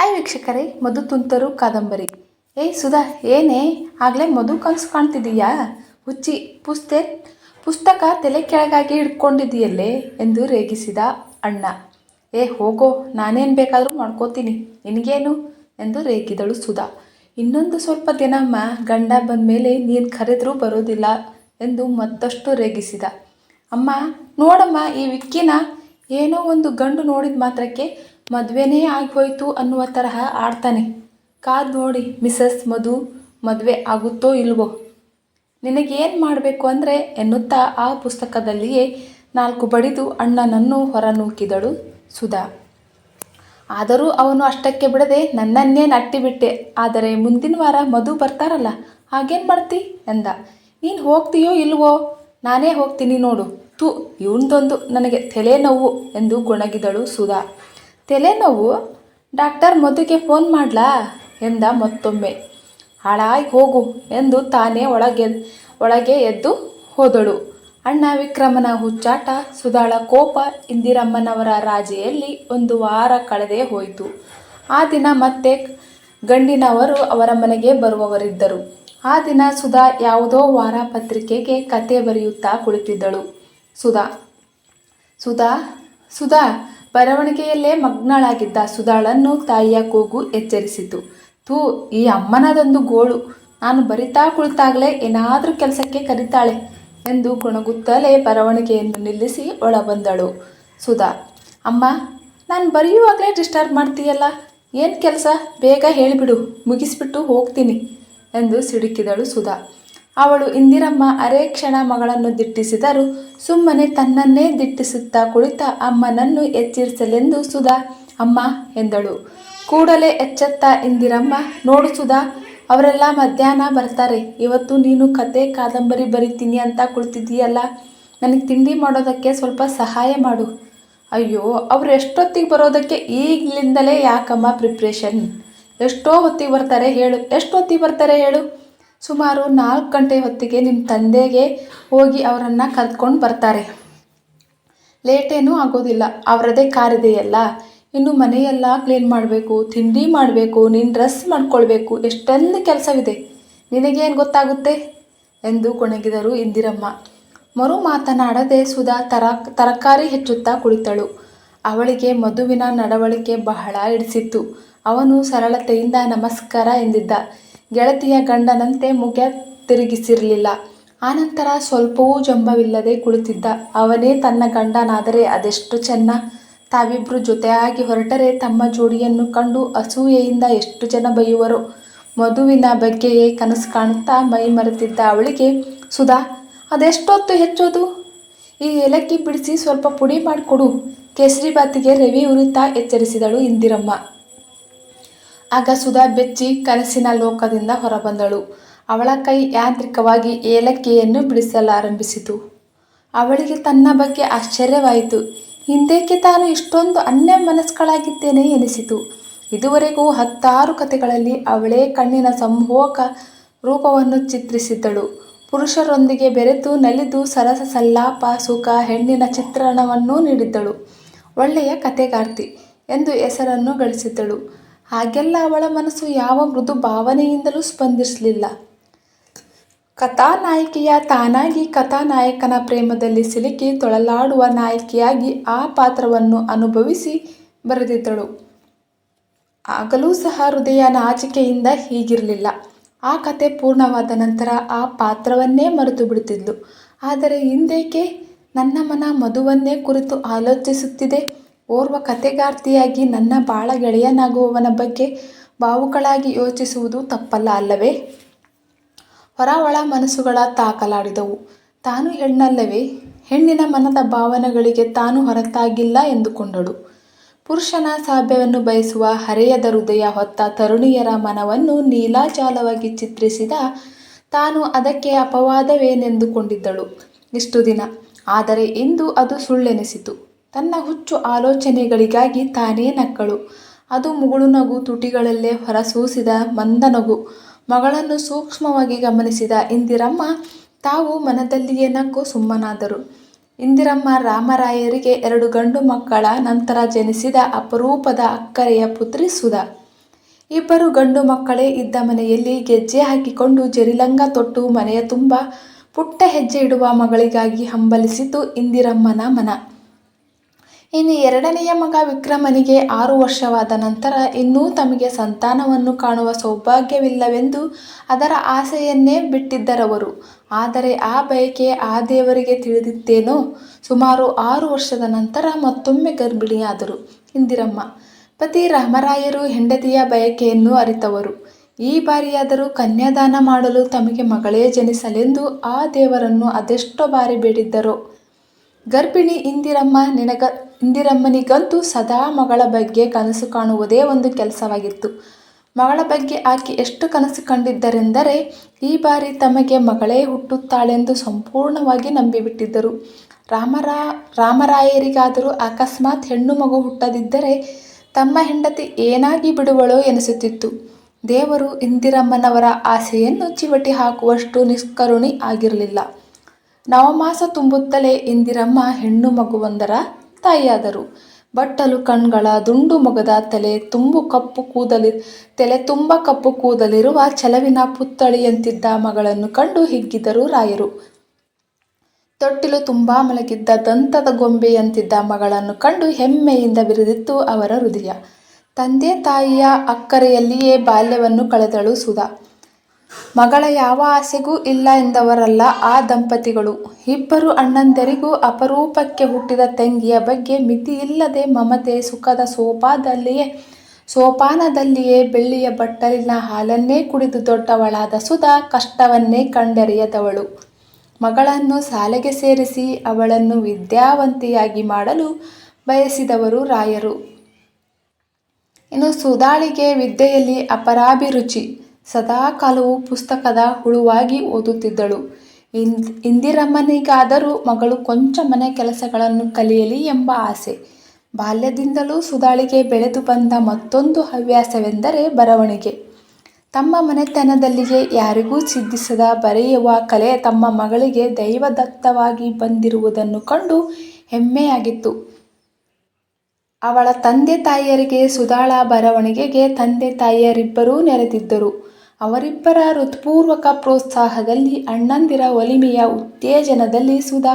Hi ವೀಕ್ಷಕರೇ, ಮಧು ತುಂತರು, ಕಾದಂಬರಿ. ಏಯ್ ಸುಧಾ, ಏನೇ? ಆಗಲೇ ಮಧು ಕನಸು ಕಾಣ್ತಿದ್ದೀಯಾ ಹುಚ್ಚಿ, ಪುಸ್ತೆ, ಪುಸ್ತಕ ತಲೆ ಕೆಳಗಾಗಿ ಹಿಡ್ಕೊಂಡಿದೆಯಲ್ಲೇ ಎಂದು ರೇಗಿಸಿದ ಅಣ್ಣ. ಏ ಹೋಗೋ, ನಾನೇನು ಬೇಕಾದರೂ ಮಾಡ್ಕೋತೀನಿ, ನಿನಗೇನು? ಎಂದು ರೇಗಿದಳು ಸುಧಾ. ಇನ್ನೊಂದು ಸ್ವಲ್ಪ ದಿನಮ್ಮ ಗಂಡ ಬಂದ ಮೇಲೆ ನೀನು ಕರೆದರೂ ಬರೋದಿಲ್ಲ ಎಂದು ಮತ್ತಷ್ಟು ರೇಗಿಸಿದ. ಅಮ್ಮ, ನೋಡಮ್ಮ, ಈ ವಿಕ್ಕಿನ ಏನೋ ಒಂದು ಗಂಡು ನೋಡಿದ ಮಾತ್ರಕ್ಕೆ ಮದುವೆನೇ ಆಗೋಯ್ತು ಅನ್ನುವ ತರಹ ಆಡ್ತಾನೆ. ಕಾದ್ ನೋಡಿ, ಮಿಸಸ್ ಮಧು, ಮದುವೆ ಆಗುತ್ತೋ ಇಲ್ವೋ? ನಿನಗೇನು ಮಾಡಬೇಕು ಅಂದರೆ ಎನ್ನುತ್ತಾ ಆ ಪುಸ್ತಕದಲ್ಲಿಯೇ ನಾಲ್ಕು ಬಡಿದು ಅಣ್ಣನನ್ನು ಹೊರನೂಕಿದಳು ಸುಧಾ. ಆದರೂ ಅವನು ಅಷ್ಟಕ್ಕೆ ಬಿಡದೆ ನನ್ನನ್ನೇ ನಟ್ಟಿಬಿಟ್ಟೆ. ಆದರೆ ಮುಂದಿನ ವಾರ ಮಧು ಬರ್ತಾರಲ್ಲ, ಹಾಗೇನು ಮಾಡ್ತಿ ಎಂದ. ನೀನು ಹೋಗ್ತೀಯೋ ಇಲ್ವೋ? ನಾನೇ ಹೋಗ್ತೀನಿ ನೋಡು. ತು ಇವನ್ದೊಂದು ನನಗೆ ತಲೆನೋವು ಎಂದು ಗೊಣಗಿದಳು ಸುಧಾ. ತಲೆನೋವು? ಡಾಕ್ಟರ್ ಮಧುಗೆ ಫೋನ್ ಮಾಡ್ಲಾ? ಎಂದ ಮತ್ತೊಮ್ಮೆ. ಹಾಳಾಗಿ ಹೋಗು ಎಂದು ತಾನೇ ಒಳಗೆ ಒಳಗೆ ಎದ್ದು ಹೋದಳು. ಅಣ್ಣ ವಿಕ್ರಮನ ಹುಚ್ಚಾಟ ಸುಧಾಳ ಕೋಪ ಇಂದಿರಮ್ಮನವರ ರಾಜೆಯಲ್ಲಿ ಒಂದು ವಾರ ಕಳೆದೇ ಹೋಯಿತು. ಆ ದಿನ ಮತ್ತೆ ಗಂಡಿನವರು ಅವರ ಮನೆಗೆ ಬರುವವರಿದ್ದರು. ಆ ದಿನ ಸುಧಾ ಯಾವುದೋ ವಾರ ಪತ್ರಿಕೆಗೆ ಕತೆ ಬರೆಯುತ್ತಾ ಕುಳಿತಿದ್ದಳು. ಸುಧಾ ಸುಧಾ ಸುಧಾ ಬರವಣಿಗೆಯಲ್ಲೇ ಮಗ್ನಳಾಗಿದ್ದ ಸುಧಾಳನ್ನು ತಾಯಿಯ ಕೂಗು ಎಚ್ಚರಿಸಿತು. ತೂ ಈ ಅಮ್ಮನದೊಂದು ಗೋಳು. ನಾನು ಬರಿತಾ ಕುಳಿತಾಗಲೇ ಏನಾದರೂ ಕೆಲಸಕ್ಕೆ ಕರೀತಾಳೆ ಎಂದು ಕುಣಗುತ್ತಲೇ ಬರವಣಿಗೆಯನ್ನು ನಿಲ್ಲಿಸಿ ಒಳಬಂದಳು. ಸುಧಾ, ಅಮ್ಮ, ನಾನು ಬರೆಯುವಾಗಲೇ ಡಿಸ್ಟರ್ಬ್ ಮಾಡ್ತೀಯಲ್ಲ? ಏನು ಕೆಲಸ? ಬೇಗ ಹೇಳಿಬಿಡು, ಮುಗಿಸ್ಬಿಟ್ಟು ಹೋಗ್ತೀನಿ ಎಂದು ಸಿಡುಕಿದಳು ಸುಧಾ. ಅವಳು ಇಂದಿರಮ್ಮ ಅರೆ ಕ್ಷಣ ಮಗಳನ್ನು ದಿಟ್ಟಿಸಿದರು ಸುಮ್ಮನೆ ತನ್ನನ್ನೇ ದಿಟ್ಟಿಸುತ್ತಾ ಕುಳಿತ ಅಮ್ಮನನ್ನು ಎಚ್ಚರಿಸಲೆಂದು ಸುಧಾ, ಅಮ್ಮ, ಎಂದಳು. ಕೂಡಲೇ ಎಚ್ಚೆತ್ತ ಇಂದಿರಮ್ಮ, ನೋಡು ಸುಧಾ, ಅವರೆಲ್ಲ ಮಧ್ಯಾಹ್ನ ಬರ್ತಾರೆ. ಇವತ್ತು ನೀನು ಕತೆ, ಕಾದಂಬರಿ ಬರಿತೀನಿ ಅಂತ ಕುಳಿತಿದ್ದೀಯಲ್ಲ. ನನಗೆ ತಿಂಡಿ ಮಾಡೋದಕ್ಕೆ ಸ್ವಲ್ಪ ಸಹಾಯ ಮಾಡು. ಅಯ್ಯೋ, ಅವ್ರು ಎಷ್ಟೊತ್ತಿಗೆ ಬರೋದಕ್ಕೆ ಈಗಲಿಂದಲೇ ಯಾಕಮ್ಮ ಪ್ರಿಪ್ರೇಷನ್? ಎಷ್ಟೋ ಹೊತ್ತಿಗೆ ಬರ್ತಾರೆ ಹೇಳು, ಎಷ್ಟೊತ್ತಿಗೆ ಬರ್ತಾರೆ ಹೇಳು? ಸುಮಾರು ನಾಲ್ಕು ಗಂಟೆ ಹೊತ್ತಿಗೆ ನಿಮ್ಮ ತಂದೆಗೆ ಹೋಗಿ ಅವರನ್ನು ಕರೆದುಕೊಂಡು ಬರ್ತಾರೆ. ಲೇಟೇನೂ ಆಗೋದಿಲ್ಲ. ಅವರದೇ ಕಾರ್ ಇದೆಯಲ್ಲ ಇನ್ನು ಮನೆಯೆಲ್ಲ ಕ್ಲೀನ್ ಮಾಡಬೇಕು, ತಿಂಡಿ ಮಾಡಬೇಕು, ನೀನು ಡ್ರೆಸ್ ಮಾಡ್ಕೊಳ್ಬೇಕು ಎಷ್ಟೊಂದು ಕೆಲಸವಿದೆ. ನಿನಗೇನು ಗೊತ್ತಾಗುತ್ತೆ? ಎಂದು ಕೊಣಗಿದರು ಇಂದಿರಮ್ಮ. ಮರು ಮಾತನಾಡದೆ ಸುಧಾ ತರ, ತರಕಾರಿ ಹೆಚ್ಚುತ್ತಾ ಕುಳಿತಳು. ಅವಳಿಗೆ ಮಧುವಿನ ನಡವಳಿಕೆ ಬಹಳ ಹಿಡಿಸಿತ್ತು. ಅವನು ಸರಳತೆಯಿಂದ ನಮಸ್ಕಾರ ಎಂದಿದ್ದ. ಗೆಳತಿಯ ಗಂಡನಂತೆ ಮುಖ ತಿರುಗಿಸಿರಲಿಲ್ಲ. ಆನಂತರ ಸ್ವಲ್ಪವೂ ಜಂಬವಿಲ್ಲದೆ ಕುಳಿತಿದ್ದ. ಅವನೇ ತನ್ನ ಗಂಡನಾದರೆ ಅದೆಷ್ಟು ಚೆನ್ನ. ತಾವಿಬ್ಬರು ಜೊತೆಯಾಗಿ ಹೊರಟರೆ ತಮ್ಮ ಜೋಡಿಯನ್ನು ಕಂಡು ಅಸೂಯೆಯಿಂದ ಎಷ್ಟು ಜನ ಬೈಯುವರು. ಮಧುವಿನ ಬಗ್ಗೆಯೇ ಕನಸು ಕಾಣುತ್ತಾ ಮೈ ಮರೆತಿದ್ದ ಅವಳಿಗೆ, ಸುಧಾ, ಅದೆಷ್ಟೊತ್ತು ಹೆಚ್ಚೋದು? ಈ ಏಲಕ್ಕಿ ಬಿಡಿಸಿ ಸ್ವಲ್ಪ ಪುಡಿ ಮಾಡಿಕೊಡು. ಕೇಸರಿ ಬಾತಿಗೆ ರವಿ ಉರಿತಾ ಎಚ್ಚರಿಸಿದಳು ಇಂದಿರಮ್ಮ. ಆಗ ಸುಧಾ ಬೆಚ್ಚಿ ಕನಸಿನ ಲೋಕದಿಂದ ಹೊರಬಂದಳು. ಅವಳ ಕೈ ಯಾಂತ್ರಿಕವಾಗಿ ಏಲಕ್ಕಿಯನ್ನು ಬಿಡಿಸಲಾರಂಭಿಸಿತು. ಅವಳಿಗೆ ತನ್ನ ಬಗ್ಗೆ ಆಶ್ಚರ್ಯವಾಯಿತು. ಹಿಂದೇಕೆ ತಾನು ಇಷ್ಟೊಂದು ಅನ್ಯ ಮನಸ್ಕಳಾಗಿದ್ದೇನೆ ಎನಿಸಿತು. ಇದುವರೆಗೂ ಹತ್ತಾರು ಕಥೆಗಳಲ್ಲಿ ಅವಳೇ ಕಣ್ಣಿನ ಸಂಭೋಗ ರೂಪವನ್ನು ಚಿತ್ರಿಸಿದ್ದಳು. ಪುರುಷರೊಂದಿಗೆ ಬೆರೆತು ನಲಿದು ಸರಸ ಸಲ್ಲಾಪ ಸುಖ ಹೆಣ್ಣಿನ ಚಿತ್ರಣವನ್ನೂ ನೀಡಿದ್ದಳು. ಒಳ್ಳೆಯ ಕಥೆಗಾರ್ತಿ ಎಂದು ಹೆಸರನ್ನು ಗಳಿಸಿದ್ದಳು. ಹಾಗೆಲ್ಲ ಅವಳ ಮನಸ್ಸು ಯಾವ ಮೃದು ಭಾವನೆಯಿಂದಲೂ ಸ್ಪಂದಿಸಲಿಲ್ಲ. ಕಥಾನಾಯಕಿಯ ತಾನಾಗಿ ಕಥಾನಾಯಕನ ಪ್ರೇಮದಲ್ಲಿ ಸಿಲುಕಿ ತೊಳಲಾಡುವ ನಾಯಕಿಯಾಗಿ ಆ ಪಾತ್ರವನ್ನು ಅನುಭವಿಸಿ ಬರೆದಿದ್ದಳು. ಆಗಲೂ ಸಹ ಹೃದಯ ನಾಚಿಕೆಯಿಂದ ಹೀಗಿರಲಿಲ್ಲ. ಆ ಕತೆ ಪೂರ್ಣವಾದ ನಂತರ ಆ ಪಾತ್ರವನ್ನೇ ಮರೆತು ಬಿಡುತ್ತಿದ್ಲು. ಆದರೆ ಹಿಂದೇಕೆ ನನ್ನ ಮನ ಮಧುವನ್ನೇ ಕುರಿತು ಆಲೋಚಿಸುತ್ತಿದೆ? ಓರ್ವ ಕಥೆಗಾರ್ತಿಯಾಗಿ ನನ್ನ ಬಾಳ ಗೆಳೆಯನಾಗುವವನ ಬಗ್ಗೆ ಭಾವುಕಳಾಗಿ ಯೋಚಿಸುವುದು ತಪ್ಪಲ್ಲ ಅಲ್ಲವೇ? ಹೊರ ಒಳ ಮನಸ್ಸುಗಳ ತಾಕಲಾಡಿದವು. ತಾನು ಹೆಣ್ಣಲ್ಲವೇ? ಹೆಣ್ಣಿನ ಮನದ ಭಾವನೆಗಳಿಗೆ ತಾನು ಹೊರತಾಗಿಲ್ಲ ಎಂದುಕೊಂಡಳು. ಪುರುಷನ ಸಾಭ್ಯವನ್ನು ಬಯಸುವ ಹರೆಯದ ಹೃದಯ ಹೊತ್ತ ತರುಣಿಯರ ಮನವನ್ನು ನೀಲಾಜಾಲವಾಗಿ ಚಿತ್ರಿಸಿದ ತಾನು ಅದಕ್ಕೆ ಅಪವಾದವೇನೆಂದುಕೊಂಡಿದ್ದಳು ಇಷ್ಟು ದಿನ ಆದರೆ ಇಂದು ಅದು ಸುಳ್ಳೆನಿಸಿತು. ತನ್ನ ಹುಚ್ಚು ಆಲೋಚನೆಗಳಿಗಾಗಿ ತಾನೇ ನಕ್ಕಳು. ಅದು ಮುಗುಳು ನಗು, ತುಟಿಗಳಲ್ಲೇ ಹೊರಸೂಸಿದ ಮಂದ ನಗು. ಮಗಳನ್ನು ಸೂಕ್ಷ್ಮವಾಗಿ ಗಮನಿಸಿದ ಇಂದಿರಮ್ಮ ತಾವು ಮನದಲ್ಲಿಯೇ ನಕ್ಕು ಸುಮ್ಮನಾದರು. ಇಂದಿರಮ್ಮ ರಾಮರಾಯರಿಗೆ ಎರಡು ಗಂಡು ಮಕ್ಕಳ ನಂತರ ಜನಿಸಿದ ಅಪರೂಪದ ಅಕ್ಕರೆಯ ಪುತ್ರಿ ಸುಧಾ. ಇಬ್ಬರು ಗಂಡು ಮಕ್ಕಳೇ ಇದ್ದ ಮನೆಯಲ್ಲಿ ಗೆಜ್ಜೆ ಹಾಕಿಕೊಂಡು ಜರಿಲಂಗ ತೊಟ್ಟು ಮನೆಯ ತುಂಬ ಪುಟ್ಟ ಹೆಜ್ಜೆ ಇಡುವ ಮಗಳಿಗಾಗಿ ಹಂಬಲಿಸಿತು ಇಂದಿರಮ್ಮನ ಮನ. ಇನ್ನು ಎರಡನೆಯ ಮಗ ವಿಕ್ರಮನಿಗೆ ಆರು ವರ್ಷವಾದ ನಂತರ ಇನ್ನೂ ತಮಗೆ ಸಂತಾನವನ್ನು ಕಾಣುವ ಸೌಭಾಗ್ಯವಿಲ್ಲವೆಂದು ಅದರ ಆಸೆಯನ್ನೇ ಬಿಟ್ಟಿದ್ದರವರು. ಆದರೆ ಆ ಬಯಕೆ ಆ ದೇವರಿಗೆ ತಿಳಿದಿತ್ತೇನೋ? ಸುಮಾರು ಆರು ವರ್ಷದ ನಂತರ ಮತ್ತೊಮ್ಮೆ ಗರ್ಭಿಣಿಯಾದರು. ಇಂದಿರಮ್ಮ, ಪತಿ ರಾಮರಾಯರು ಹೆಂಡತಿಯ ಬಯಕೆಯನ್ನು ಅರಿತವರು. ಈ ಬಾರಿಯಾದರೂ ಕನ್ಯಾದಾನ ಮಾಡಲು ತಮಗೆ ಮಗಳೇ ಜನಿಸಲೆಂದು ಆ ದೇವರನ್ನು ಅದೆಷ್ಟೋ ಬಾರಿ ಬೇಡಿದ್ದರೋ? ಗರ್ಭಿಣಿ ಇಂದಿರಮ್ಮ ನಿನಗ, ಇಂದಿರಮ್ಮನಿಗಂತೂ ಸದಾ ಮಗಳ ಬಗ್ಗೆ ಕನಸು ಕಾಣುವುದೇ ಒಂದು ಕೆಲಸವಾಗಿತ್ತು. ಮಗಳ ಬಗ್ಗೆ ಆಕೆ ಎಷ್ಟು ಕನಸು ಕಂಡಿದ್ದರೆಂದರೆ, ಈ ಬಾರಿ ತಮಗೆ ಮಗಳೇ ಹುಟ್ಟುತ್ತಾಳೆಂದು ಸಂಪೂರ್ಣವಾಗಿ ನಂಬಿಬಿಟ್ಟಿದ್ದರು. ರಾಮರಾ, ರಾಮರಾಯರಿಗಾದರೂ ಅಕಸ್ಮಾತ್ ಹೆಣ್ಣು ಮಗು ಹುಟ್ಟದಿದ್ದರೆ, ತಮ್ಮ ಹೆಂಡತಿ ಏನಾಗಿ ಬಿಡುವಳೋ ಎನಿಸುತ್ತಿತ್ತು. ದೇವರು ಇಂದಿರಮ್ಮನವರ ಆಸೆಯನ್ನು ಚಿವಟಿ ಹಾಕುವಷ್ಟು ನಿಷ್ಕರುಣಿ ಆಗಿರಲಿಲ್ಲ. ನವಮಾಸ ತುಂಬುತ್ತಲೇ ಇಂದಿರಮ್ಮ ಹೆಣ್ಣು ಮಗುವೊಂದರ ತಾಯಿಯಾದರು. ಬಟ್ಟಲು ಕಣ್ಗಳ ದುಂಡು ಮೊಗದ ತಲೆ ತುಂಬು ಕಪ್ಪು ಕೂದಲಿ, ತಲೆ ತುಂಬ ಕಪ್ಪು ಕೂದಲಿರುವ ಚೆಲವಿನ ಪುತ್ಥಳಿಯಂತಿದ್ದ ಮಗಳನ್ನು ಕಂಡು ಹಿಗ್ಗಿದರು ರಾಯರು. ತೊಟ್ಟಿಲು ತುಂಬ ಮಲಗಿದ್ದ ದಂತದ ಗೊಂಬೆಯಂತಿದ್ದ ಮಗಳನ್ನು ಕಂಡು ಹೆಮ್ಮೆಯಿಂದ ಬಿರಿದಿತ್ತು ಅವರ ಹೃದಯ. ತಂದೆ ತಾಯಿಯ ಅಕ್ಕರೆಯಲ್ಲಿಯೇ ಬಾಲ್ಯವನ್ನು ಕಳೆದಳು ಸುಧಾ. ಮಗಳ ಯಾವ ಆಸೆಗೂ ಇಲ್ಲ ಎಂದವರಲ್ಲ ಆ ದಂಪತಿಗಳು. ಇಬ್ಬರು ಅಣ್ಣಂದಿರಿಗೂ ಅಪರೂಪಕ್ಕೆ ಹುಟ್ಟಿದ ತಂಗಿಯ ಬಗ್ಗೆ ಮಿತಿಯಿಲ್ಲದೆ ಮಮತೆ ಸುಖದ ಸೋಪಾದಲ್ಲಿಯೇ, ಸೋಪಾನದಲ್ಲಿಯೇ ಬೆಳ್ಳಿಯ ಬಟ್ಟಲಿನ ಹಾಲನ್ನೇ ಕುಡಿದು ದೊಡ್ಡವಳಾದ ಸುಧಾ ಕಷ್ಟವನ್ನೇ ಕಂಡರಿಯದವಳು. ಮಗಳನ್ನು ಶಾಲೆಗೆ ಸೇರಿಸಿ ಅವಳನ್ನು ವಿದ್ಯಾವಂತಿಯಾಗಿ ಮಾಡಲು ಬಯಸಿದವರು ರಾಯರು. ಇನ್ನು ಸುಧಾಳಿಗೆ ವಿದ್ಯೆಯಲ್ಲಿ ಅಪರಾಭಿರುಚಿ. ಸದಾ ಕಾಲವು ಪುಸ್ತಕದ ಹುಳುವಾಗಿ ಓದುತ್ತಿದ್ದಳು. ಇಂದ್ ಇಂದಿರಮ್ಮನಿಗಾದರೂ ಮಗಳು ಕೊಂಚ ಮನೆ ಕೆಲಸಗಳನ್ನು ಕಲಿಯಲಿ ಎಂಬ ಆಸೆ. ಬಾಲ್ಯದಿಂದಲೂ ಸುಧಾಳಿಗೆ ಬೆಳೆದು ಬಂದ ಮತ್ತೊಂದು ಹವ್ಯಾಸವೆಂದರೆ ಬರವಣಿಗೆ. ತಮ್ಮ ಮನೆತನದಲ್ಲಿಯೇ ಯಾರಿಗೂ ಸಿದ್ಧಿಸದ ಬರೆಯುವ ಕಲೆ ತಮ್ಮ ಮಗಳಿಗೆ ದೈವದತ್ತವಾಗಿ ಬಂದಿರುವುದನ್ನು ಕಂಡು ಹೆಮ್ಮೆಯಾಗಿತ್ತು. ಅವಳ ತಂದೆ ತಾಯಿಯರಿಗೆ ಸುಧಾಳ ಬರವಣಿಗೆಗೆ ತಂದೆ ತಾಯಿಯರಿಬ್ಬರೂ ನೆರೆದಿದ್ದರು. ಅವರಿಬ್ಬರ ಹೃತ್ಪೂರ್ವಕ ಪ್ರೋತ್ಸಾಹದಲ್ಲಿ ಅಣ್ಣಂದಿರ ಒಲಿಮೆಯ ಉತ್ತೇಜನದಲ್ಲಿ ಸುಧಾ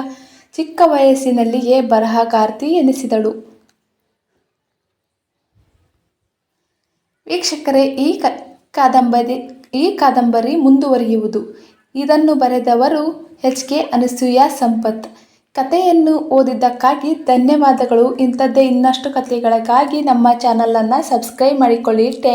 ಚಿಕ್ಕ ವಯಸ್ಸಿನಲ್ಲಿಯೇ ಬರಹಗಾರ್ತಿ ಎನಿಸಿದಳು. ವೀಕ್ಷಕರೇ, ಈ ಕಾದಂಬರಿ ಈ ಕಾದಂಬರಿ ಮುಂದುವರಿಯುವುದು. ಇದನ್ನು ಬರೆದವರು ಎಚ್. ಕೆ. ಅನಸೂಯ ಸಂಪತ್. ಕಥೆಯನ್ನು ಓದಿದ್ದಕ್ಕಾಗಿ ಧನ್ಯವಾದಗಳು. ಇಂಥದ್ದೇ ಇನ್ನಷ್ಟು ಕಥೆಗಳಿಗಾಗಿ ನಮ್ಮ ಚಾನಲನ್ನು ಸಬ್ಸ್ಕ್ರೈಬ್ ಮಾಡಿಕೊಳ್ಳಿ. ಥ್ಯಾಂಕ್